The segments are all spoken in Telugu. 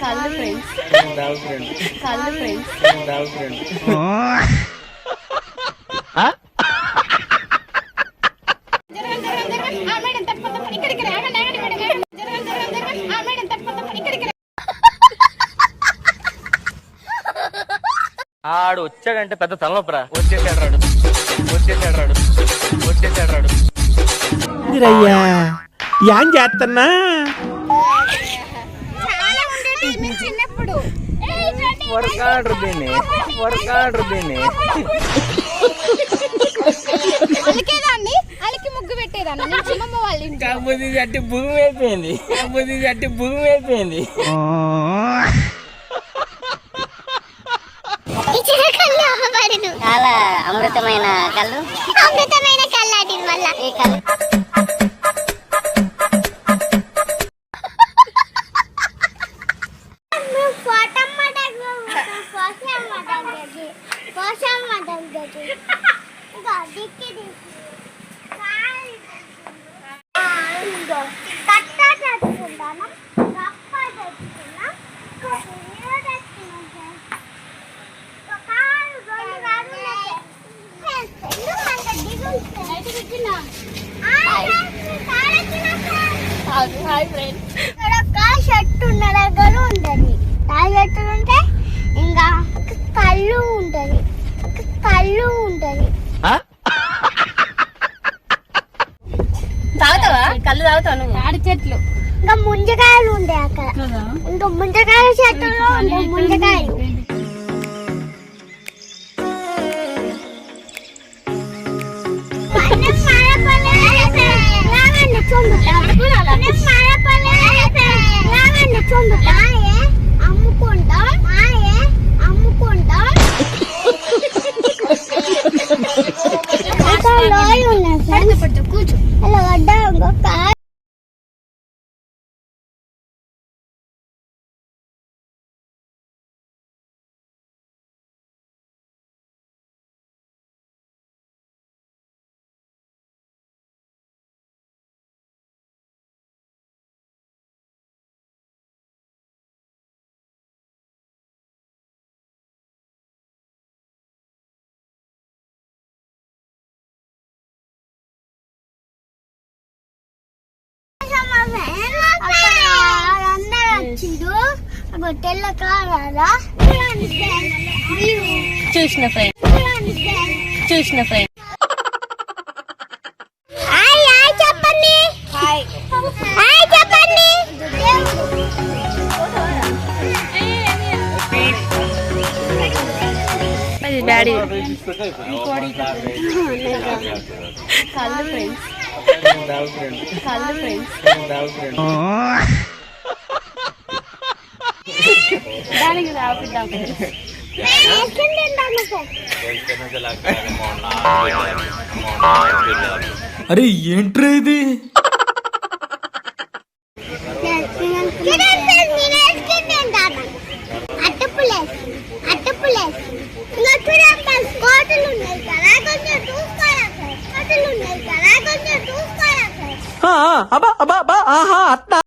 కళ్ళు ఫ్రెండ్స్ కళ్ళు ఫ్రెండ్స్ ఆడు వచ్చాడంటే పెద్ద తలనొప్పరా. వచ్చేసాడు రాడు. వచ్చేసాడు రాడు. వచ్చేసాడు రాడు. ఏం చేస్తున్నా దీన్ని. దీన్ని. అలికేదాన్ని అలికి ముగ్గు పెట్టేదాన్ని. నేను చిన్నమ్మ వాళ్ళ ఇంట్లో. కాకపోతే ఇది అట్టి భూమి అయిపోయింది కాకపోతే ఇది అట్టి భూమి అయిపోయింది ఇచ్చిన కళ్ళు అమ్మబడును చాలా అమృతమైన కళ్ళు. అమృతమైన కళ్ళు ఆటిన వల్ల ఈ కళ్ళు? Gosto de querer. ముంజకాయలు ఉంటాయి అక్కడ. ఇంకా ముంజకాయల. చెట్టులో ఉంటాయి ముంజకాయలు అమ్ముకుంటాం. అమ్ముకుంటాం. కూర్చో. అలా వడ్డా ఇంకొక చూసిన ఫ్రెండ్. చూసిన ఫ్రెండ్. చెప్పండి. డాడీ. కళ్ళు ఫ్రెండ్స్. దానికి తాపిద్దాం అరే ఏంట్రా ఇది? అట్టపులేస్ అట్టపులేస్ ఇంకా చూడండి కోటలు ఉన్నాయి కదా కొంచెం చూసుకోవాలి కోటలు ఉన్నాయి కదా కొంచెం చూసుకోవాలి అబ్బా అబ్బా అబ్బా ఆహా అట్లా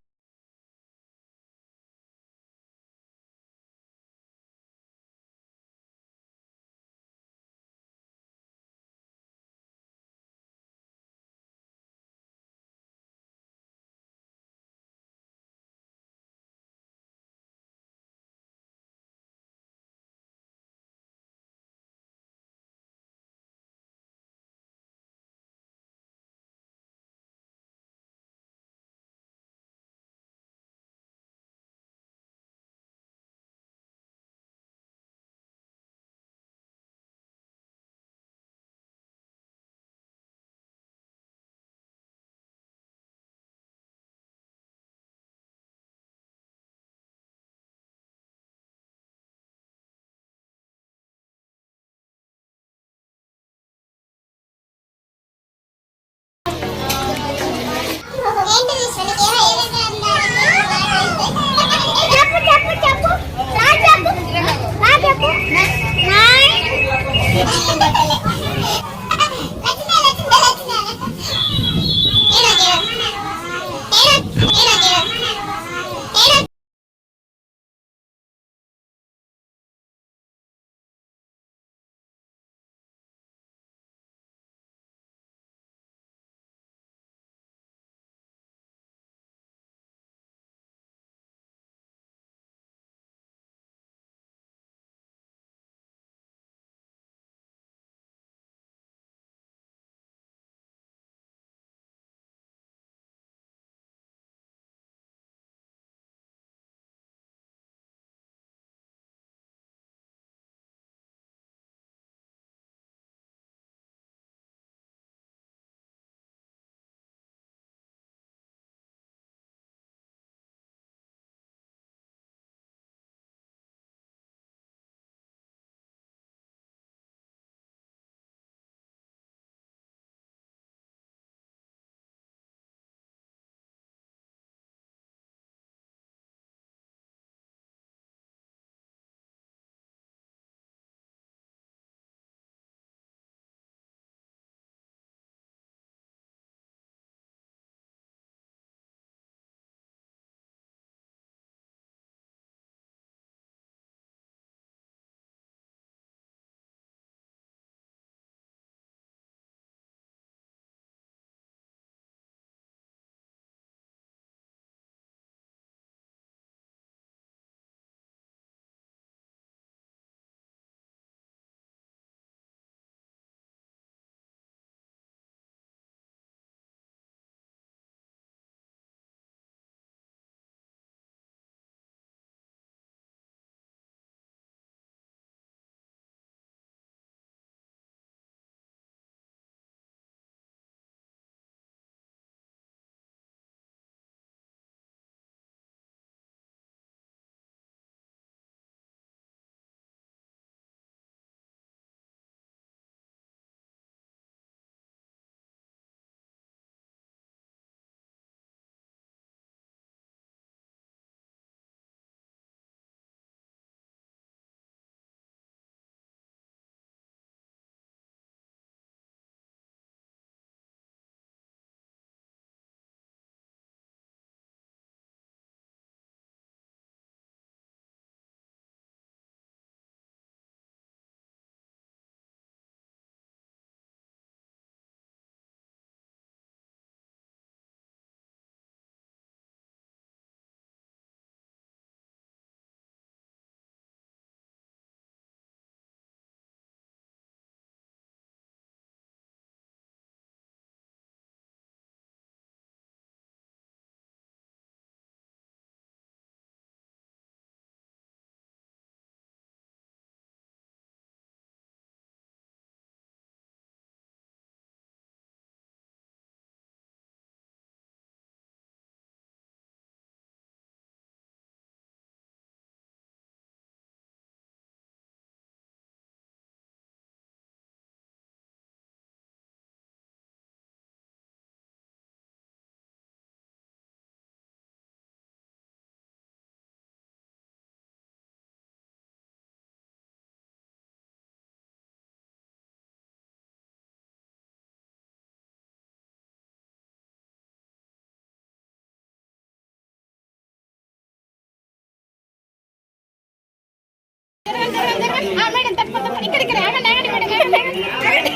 మేడం తప్ప తప్ప ఇక్కడ ఇక్కడ ఆగండి ఆగండి మేడం ఆగండి, ఆగండి.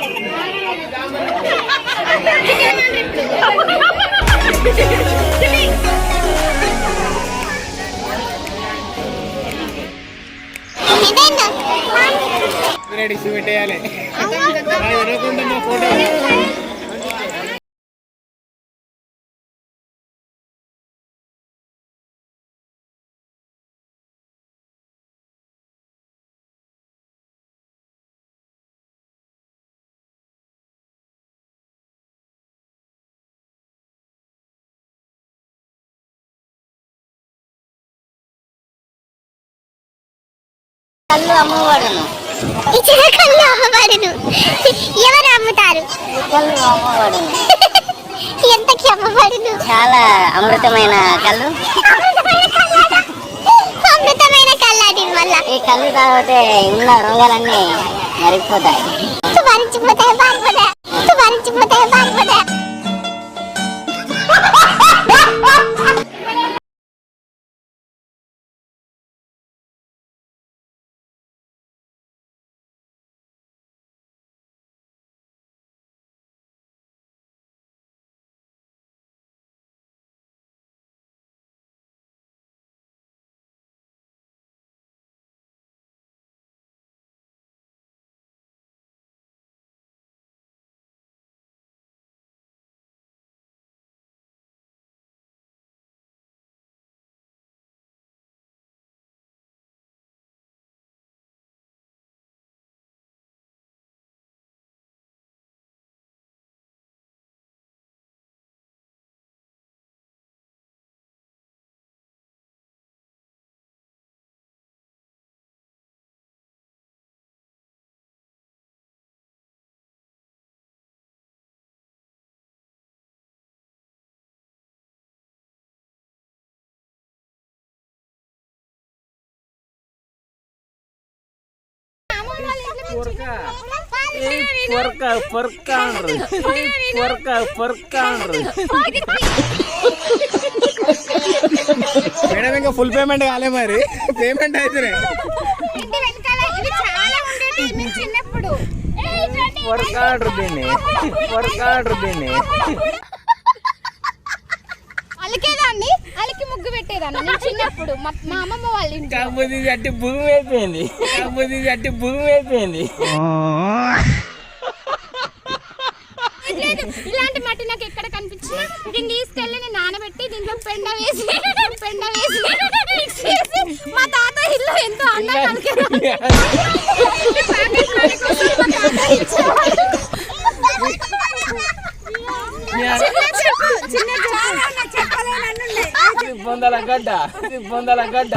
ఇదేంటో రెడీ పెట్టేయాలి ఎరగకుండా మా ఫోటో అమ్మవాడును. ఎవరు అమ్ముతారు? అమ్మవాడును. ఎంతకి అమ్మబడును చాలా అమృతమైన కళ్ళు. అమృతమైన కళ్ళాట. వల్ల. ఈ కళ్ళు తాగితే ఉన్న రోగాలన్నీ మరిగిపోతాయి. మరించిపోతాయి మరించిపోతాయి పొరక పొరక అంటారు పొరక పొరక అంటారు మేడం ఇంకా ఫుల్ పేమెంట్ కాలే మరి పేమెంట్ అయితే ఇంటి వెనకాల ఇవి చాలా ఉండేవి మీ చిన్నప్పుడు ఏయ్, ఇటువంటి పొరక అంటారు దీన్ని పొరక అంటారు దీన్ని అలికేదాన్ని అలికి ముగ్గు పెట్టేదాన్ని. నేను చిన్నప్పుడు మా మా అమ్మమ్మ వాళ్ళ ఇంట్లో. కాకపోతే ఇది అట్టి భూమి అయిపోయింది. కాకపోతే ఇది అట్టి భూమి అయిపోయింది. లేదు ఇలాంటి మట్టి నాకు ఎక్కడ కనిపించినా దీన్ని తీసుకెళ్ళి నేను నానబెట్టి దీంట్లో పెండ వేసి పెండ వేసి mix చేసి మా తాత ఇల్లు ఎంతో అందంగా మా తాత. సిబ్బందల గడ్డ సిబ్బందల గడ్డ.